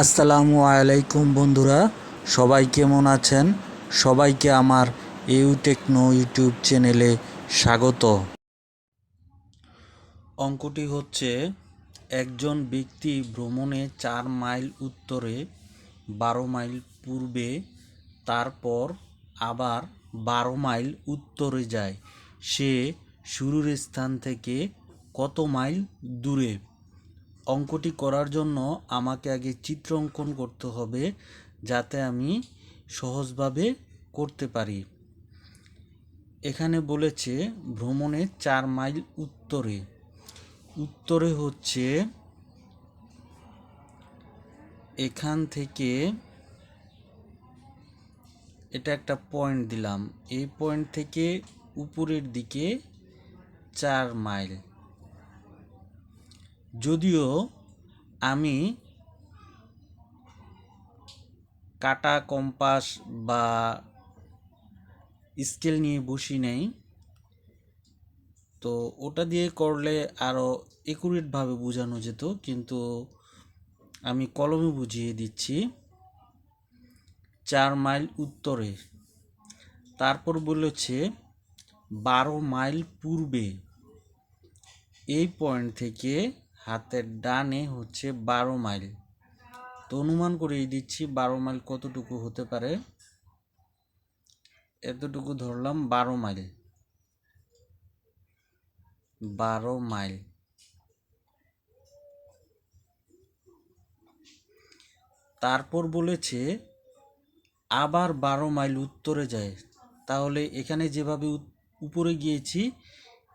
আসসালামু আলাইকুম বন্ধুরা, সবাই কেমন আছেন? সবাইকে আমার ইউ টেকনো ইউটিউব চ্যানেলে স্বাগত। অঙ্কটি হচ্ছে, একজন ব্যক্তি ভ্রমণে চার মাইল উত্তরে বারো মাইল পূর্বে, তারপর আবার বারো মাইল উত্তরে যায়। সে শুরুর স্থান থেকে কত মাইল দূরে? অঙ্কটি করার জন্য আমাকে আগে চিত্র অঙ্কন করতে হবে যাতে আমি সহজভাবে করতে পারি। এখানে বলেছে ভ্রমণে চার মাইল উত্তরে। উত্তরে হচ্ছে এখান থেকে এটা একটা পয়েন্ট দিলাম। এই পয়েন্ট থেকে উপরের দিকে চার মাইল। যদিও আমি কাটা কম্পাস বা স্কেল নিয়ে বসি নাই, তো ওটা দিয়ে করলে আরও একুরেটভাবে বোঝানো যেত, কিন্তু আমি কলমে বুঝিয়ে দিচ্ছি। চার মাইল উত্তরে। তারপর বলেছে, বারো মাইল পূর্বে। এই পয়েন্ট থেকে হাতের ডানে হচ্ছে বারো মাইল। তো অনুমান করিয়ে দিচ্ছি বারো মাইল কতটুকু হতে পারে? এতটুকু ধরলাম বারো মাইল। বারো মাইল। তারপর বলেছে, আবার বারো মাইল উত্তরে যায়। তাহলে এখানে যেভাবে উপরে গিয়েছি,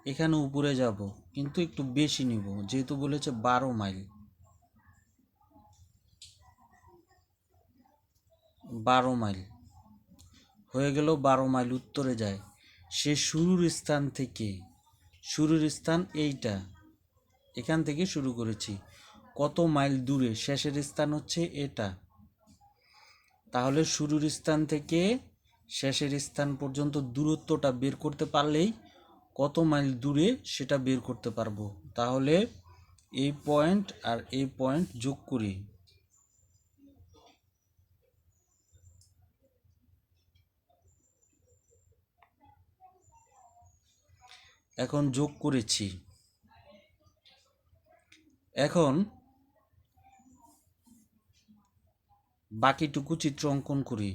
এখানে উপরে যাব। কিন্তু একটু বেশি নিব, যেহেতু বলেছে বারো মাইল। বারো মাইল। হয়ে গেল বারো মাইল উত্তরে যায়। সে শুরুর স্থান থেকে, শুরুর স্থান এইটা, এখান থেকে শুরু করেছি। কত মাইল দূরে? শেষের স্থান হচ্ছে এটা। তাহলে শুরুর স্থান থেকে শেষের স্থান পর্যন্ত দূরত্বটা বের করতে পারলেই কত মাইল দূরে সেটা বের করতে পারব। তাহলে এই পয়েন্ট আর এই পয়েন্ট যোগ করি এখন যোগ করেছি। এখন বাকিটুকু চিত্র অঙ্কন করি।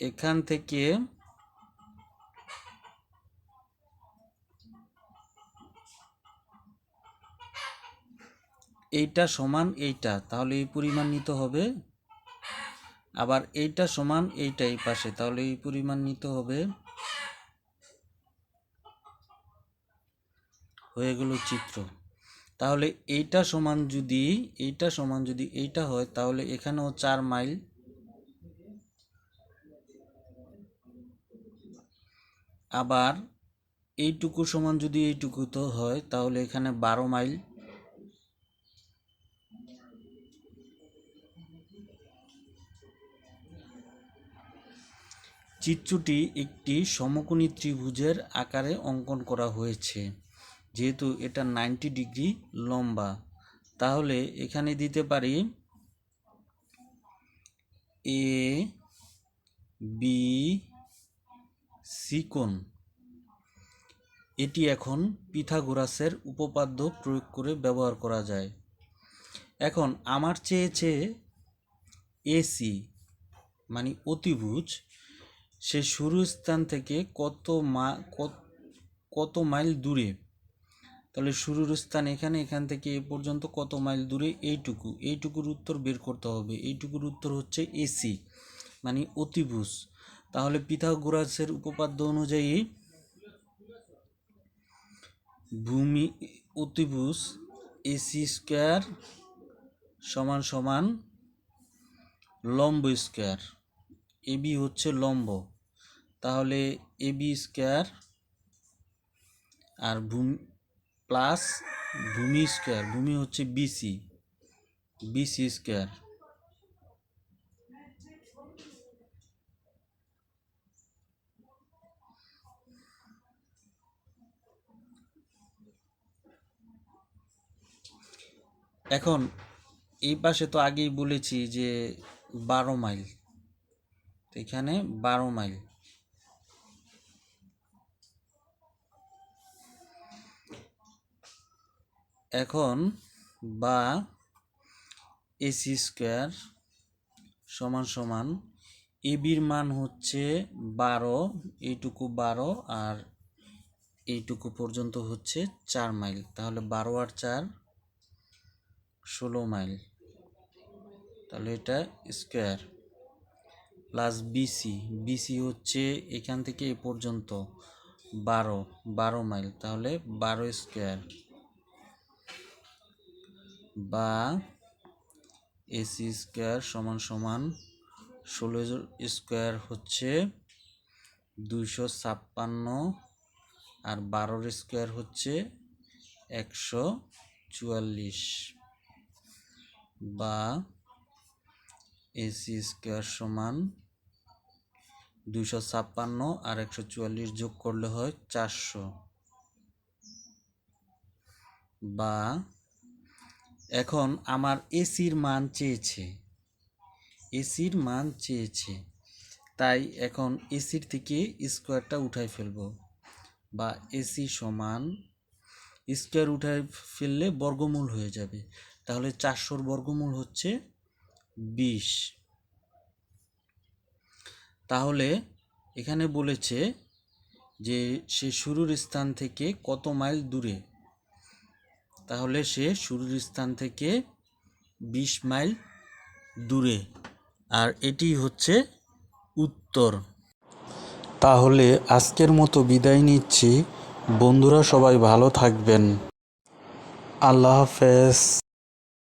এখান থেকে এইটা সমান এইটা, তাহলে এই পরিমাণ নিতে হবে। আবার এইটা সমান এইটা এই পাশে, তাহলে এই পরিমাণ নিতে হবে। হয়ে গেল চিত্র। তাহলে এইটা সমান যদি, এইটা সমান যদি এইটা হয়, তাহলে এখানেও চার মাইল। আবার এইটুকু সমান যদি এইটুকু তো হয়, তাহলে এখানে বারো মাইল। চিত্রটি একটি সমকোণী ত্রিভুজের আকারে অঙ্কন করা হয়েছে। যেহেতু এটা নাইনটি ডিগ্রি লম্বা, তাহলে এখানে দিতে পারি এ বি সি কোণ। এটি এখন পিথাগোরাসের উপপাদ্য প্রয়োগ করে ব্যবহার করা যায়। এখন আমার চেয়েছে এসি মানে অতিভুজ। সে শুরু স্থান থেকে কত মা, কত- মাইল দূরে? তাহলে শুরুর স্থান এখানে, এখান থেকে এ পর্যন্ত কত মাইল দূরে? এইটুকু। এইটুকুর উত্তর বের করতে হবে। এইটুকুর উত্তর হচ্ছে এসি মানে অতিভুজ। তাহলে পিথাগোরাসের উপপাদ্য অনুযায়ী ভূমি, অতিভুজ এসি স্কোয়ার সমান সমান লম্ব স্কোয়ার এবি হচ্ছে লম্ব। তাহলে এ বি স্কোয়ার আর ভূমি, প্লাস ভূমি স্কোয়ার, ভূমি হচ্ছে বিসি বিসি স্কোয়ার। এখন এই পাশে তো আগেই বলেছি যে বারো মাইল এখানে বারো মাইল। এখন বা এসি স্কোয়ার সমান সমান এবির মান হচ্ছে বারো, এইটুকু বারো আর এইটুকু পর্যন্ত হচ্ছে চার মাইল। তাহলে বারো আর চার ষোলো মাইল। তাহলে এটা স্কোয়ার প্লাস বিসি। বিসি হচ্ছে এখান থেকে এ পর্যন্ত বারো বারো মাইল। তাহলে বারো স্কোয়ার। বা এসি স্কোয়ার সমান সমান ষোলো স্কোয়ার হচ্ছে দুইশো ছাপ্পান্ন আর বারোর স্কোয়ার হচ্ছে একশো চুয়াল্লিশ বা এসি স্কোয়ার সমান দুইশো ছাপ্পান্ন আর একশো চুয়াল্লিশ যোগ করলে হয় চারশো বা এখন আমার এসির মান চেয়েছে। এসির মান চেয়েছে। তাই এখন এসির থেকে স্কোয়ারটা উঠাই ফেলব বা এসি সমান স্কোয়ার উঠাই ফেললে বর্গমূল হয়ে যাবে। তাহলে চারশোর বর্গমূল হচ্ছে বিশ। তাহলে এখানে বলেছে যে সে শুরুর স্থান থেকে কত মাইল দূরে তাহলে সে শুরুর স্থান থেকে বিশ মাইল দূরে। আর এটি হচ্ছে উত্তর। তাহলে আজকের মতো বিদায় নিচ্ছি। বন্ধুরা সবাই ভালো থাকবেন। আল্লাহ হাফেজ।